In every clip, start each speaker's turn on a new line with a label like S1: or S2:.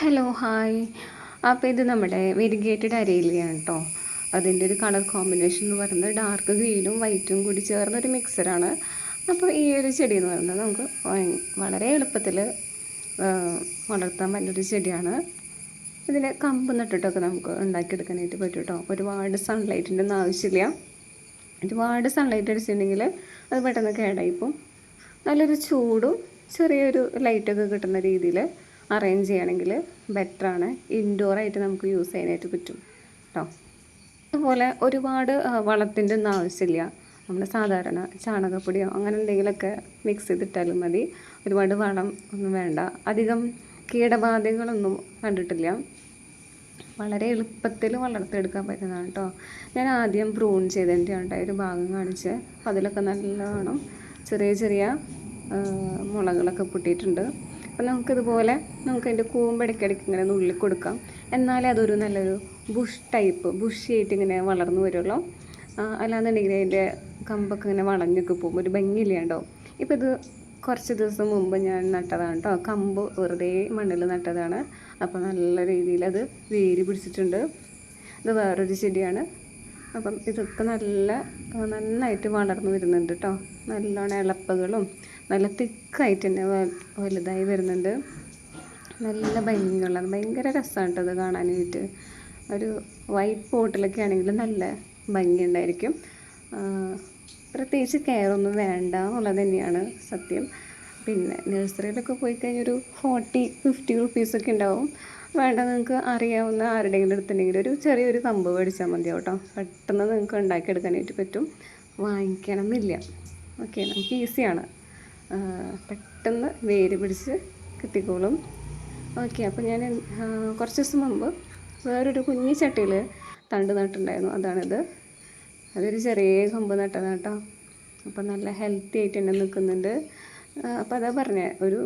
S1: Hello hi അപ്പോൾ ഇത് നമ്മുടെ വെരിഗേറ്റഡ് അരയിലാണ് കേട്ടോ അതിന്റെ ഒരു കളർ കോമ്പിനേഷൻ എന്ന് പറയുന്നത് ഡാർക്ക് ഗ്രീനും വൈറ്റും കൂടി ചേർന്ന ഒരു മിക്സറാണ് അപ്പോൾ ഈ ഒരു ചെടി എന്ന് പറയുന്നത് നമുക്ക് വളരെ എളുപ്പത്തിൽ വളർത്താൻ പറ്റുന്നൊരു ചെടിയാണ്. ഇതിന് കമ്പ് നട്ടിട്ടൊക്കെ നമുക്ക് ഉണ്ടാക്കിയെടുക്കാനായിട്ട് പറ്റും കേട്ടോ ഒരുപാട് സൺലൈറ്റിന്റെ ഒന്നും ആവശ്യമില്ല. ഒരുപാട് സൺലൈറ്റ് അടിച്ചിട്ടുണ്ടെങ്കിൽ അത് പെട്ടെന്ന് കേടായിപ്പോൾ നല്ലൊരു ചൂടും ചെറിയൊരു ലൈറ്റൊക്കെ കിട്ടുന്ന രീതിയിൽ അറേഞ്ച് ചെയ്യുകയാണെങ്കിൽ ബെറ്ററാണ് ഇൻഡോറായിട്ട് നമുക്ക് യൂസ് ചെയ്യാനായിട്ട് പറ്റും കേട്ടോ അതുപോലെ ഒരുപാട് വളത്തിന്റെ ഒന്നും ആവശ്യമില്ല. നമ്മൾ സാധാരണ ചാണകപ്പൊടിയോ അങ്ങനെ എന്തെങ്കിലുമൊക്കെ മിക്സ് ചെയ്തിട്ടാലും മതി. ഒരുപാട് വളം ഒന്നും വേണ്ട. അധികം കീടബാധകളൊന്നും കണ്ടിട്ടില്ല. വളരെ എളുപ്പത്തിൽ വളർത്തിയെടുക്കാൻ പറ്റുന്നതാണ് കേട്ടോ ഞാൻ ആദ്യം പ്രൂൺ ചെയ്തതിന്റെ ഉണ്ടായ ഒരു ഭാഗം കാണിച്ച്. അതിലൊക്കെ നല്ലവണ്ണം ചെറിയ ചെറിയ മുളകളൊക്കെ പൊട്ടിയിട്ടുണ്ട്. അപ്പം നമുക്കിതുപോലെ നമുക്ക് അതിന്റെ കൂമ്പിടയ്ക്കിടയ്ക്ക് ഇങ്ങനെ നുള്ളി കൊടുക്കാം. എന്നാലേ അതൊരു നല്ലൊരു ബുഷ് ടൈപ്പ് ബുഷിയായിട്ട് ഇങ്ങനെ വളർന്നു വരുള്ളൂ. അല്ലാന്നുണ്ടെങ്കിൽ അതിന്റെ കമ്പൊക്കെ ഇങ്ങനെ വളഞ്ഞൊക്കെ പോകും. ഒരു ഭംഗിയില്ലാണ്ടോ ഇപ്പോൾ ഇത് കുറച്ച് ദിവസം മുമ്പ് ഞാൻ നട്ടതാണ് കേട്ടോ. കമ്പ് വെറുതെ മണ്ണിൽ നട്ടതാണ്. അപ്പോൾ നല്ല രീതിയിൽ അത് വേര് പിടിച്ചിട്ടുണ്ട്. ഇത് വേറൊരു ചെടിയാണ്. അപ്പം ഇതൊക്കെ നല്ല നന്നായിട്ട് വളർന്നു വരുന്നുണ്ട് കേട്ടോ നല്ലോണം ഇളപ്പകളും നല്ല തിക്കായിട്ട് തന്നെ വലുതായി വരുന്നുണ്ട്. നല്ല ഭംഗിയുള്ള ഭയങ്കര രസമാണ് കേട്ടോ അത് കാണാനായിട്ട്. ഒരു വൈറ്റ് പോട്ടിലൊക്കെ ആണെങ്കിൽ നല്ല ഭംഗിയുണ്ടായിരിക്കും പ്രത്യേകിച്ച് കെയറൊന്നും വേണ്ട എന്നുള്ളത് തന്നെയാണ് സത്യം. പിന്നെ നഴ്സറിയിലൊക്കെ പോയി കഴിഞ്ഞാൽ ഒരു ഫോർട്ടി ഫിഫ്റ്റി റുപ്പീസൊക്കെ ഉണ്ടാവും. വേണ്ട നിങ്ങൾക്ക് അറിയാവുന്ന ആരുടെയെങ്കിലും അടുത്തുണ്ടെങ്കിൽ ഒരു ചെറിയൊരു കമ്പ് മേടിച്ചാൽ മതി കേട്ടോ പെട്ടെന്ന് നിങ്ങൾക്ക് ഉണ്ടാക്കിയെടുക്കാനായിട്ട് പറ്റും. വാങ്ങിക്കണം എന്നില്ല ഓക്കെ നമുക്ക് ഈസിയാണ്. പെട്ടെന്ന് വേര് പിടിച്ച് കിട്ടിക്കോളും. ഓക്കെ അപ്പോൾ ഞാൻ കുറച്ച് ദിവസം മുമ്പ് വേറൊരു കുഞ്ഞി ചട്ടിയിൽ തണ്ട് നട്ടുണ്ടായിരുന്നു അതാണിത്. അതൊരു ചെറിയ കമ്പ് നട്ടതാണ് കേട്ടോ. അപ്പോൾ നല്ല ഹെൽത്തി ആയിട്ട് തന്നെ നിൽക്കുന്നുണ്ട്. അപ്പോൾ അതാ പറഞ്ഞ ഒരു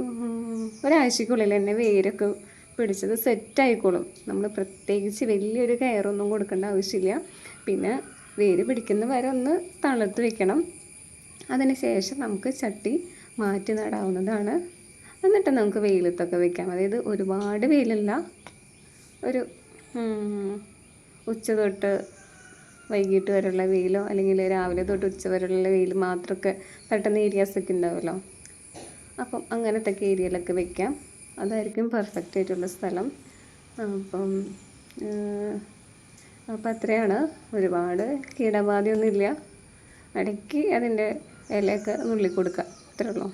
S1: ഒരാഴ്ചക്കുള്ളിൽ തന്നെ വേരൊക്കെ പിടിച്ചത് സെറ്റായിക്കോളും നമ്മൾ പ്രത്യേകിച്ച് വലിയൊരു കയറൊന്നും കൊടുക്കേണ്ട ആവശ്യമില്ല. പിന്നെ വേര് പിടിക്കുന്ന വരെ ഒന്ന് തണുത്ത് വെക്കണം. അതിന് ശേഷം നമുക്ക് ചട്ടി മാറ്റി നടാവുന്നതാണ്. എന്നിട്ട് നമുക്ക് വെയിലത്തൊക്കെ വെക്കാം. അതായത് ഒരുപാട് വെയിലല്ല ഒരു ഉച്ച തൊട്ട് വൈകിട്ട് വരെയുള്ള വെയിലോ അല്ലെങ്കിൽ രാവിലെ തൊട്ട് ഉച്ച വരെയുള്ള വെയിൽ മാത്രമൊക്കെ പെട്ടെന്ന് ഏരിയാസൊക്കെ ഉണ്ടാവുമല്ലോ. അപ്പം അങ്ങനത്തെ ഏരിയയിലൊക്കെ വെക്കാം. അതായിരിക്കും പെർഫെക്റ്റ് ആയിട്ടുള്ള സ്ഥലം. അപ്പം അപ്പം അത്രയാണ്. ഒരുപാട് കീടബാധയൊന്നുമില്ല. ഇടയ്ക്ക് അതിന്റെ ഇലയൊക്കെ നുള്ളി കൊടുക്കുക അത്രേ ഉള്ളൂ.